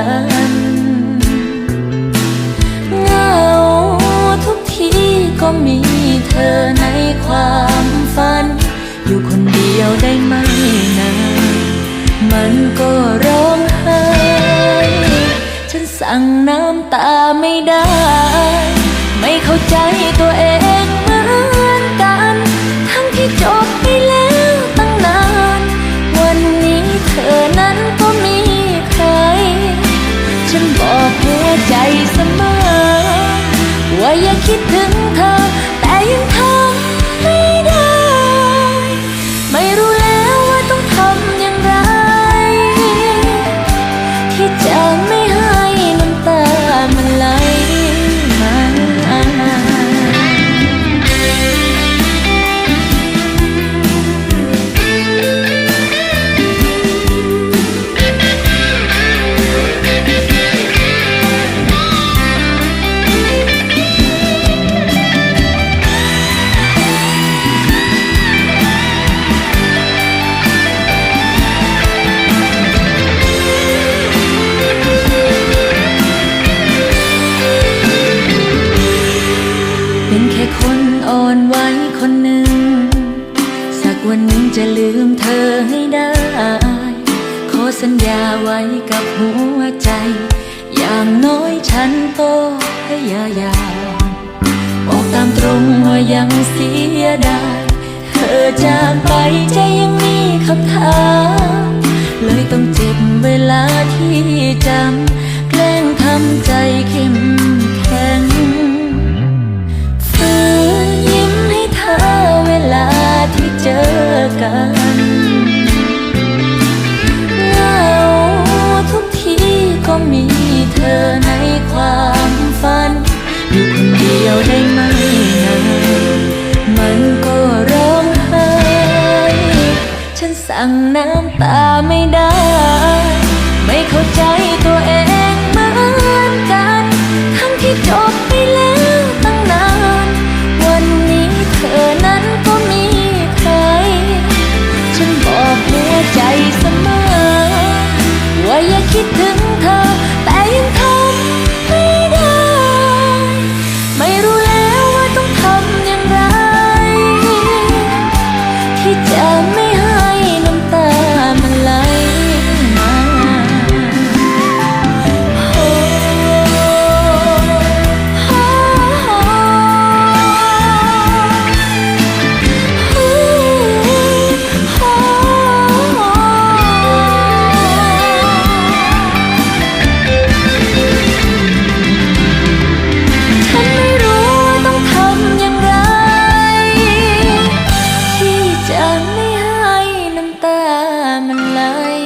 กันเหงาทุกทีก็มีเธอในความฝัน อยู่คนเดียวได้ไหมนามันก็ร้องไห้ฉันสั่งน้ำตาไม่ได้ ไม่เข้าใจตัวเอง ว่ อนไหวคนหนึ่ง สักวันหนึ่งจะลืมเธอให้ได้ ขอสัญญาไว้กับหัวใจ อย่างน้อยฉันโตพยายามบอกตามตรงว่ายังเสียดายเธอจากไปใจยังมีคำถาม เลยต้องเจ็บเวลาที่จำ สั่งน้ำตาไม่ได้ ไม่เข้าใจตัวเองเหมือนกัน ทั้งที่จบไปแล้วตั้งนาน วันนี้เธอนั้นก็มีใคร ฉันบอกหัวใจเสมอ ว่าอย่าคิดถึงเธอ แต่ยังเธอ mình lại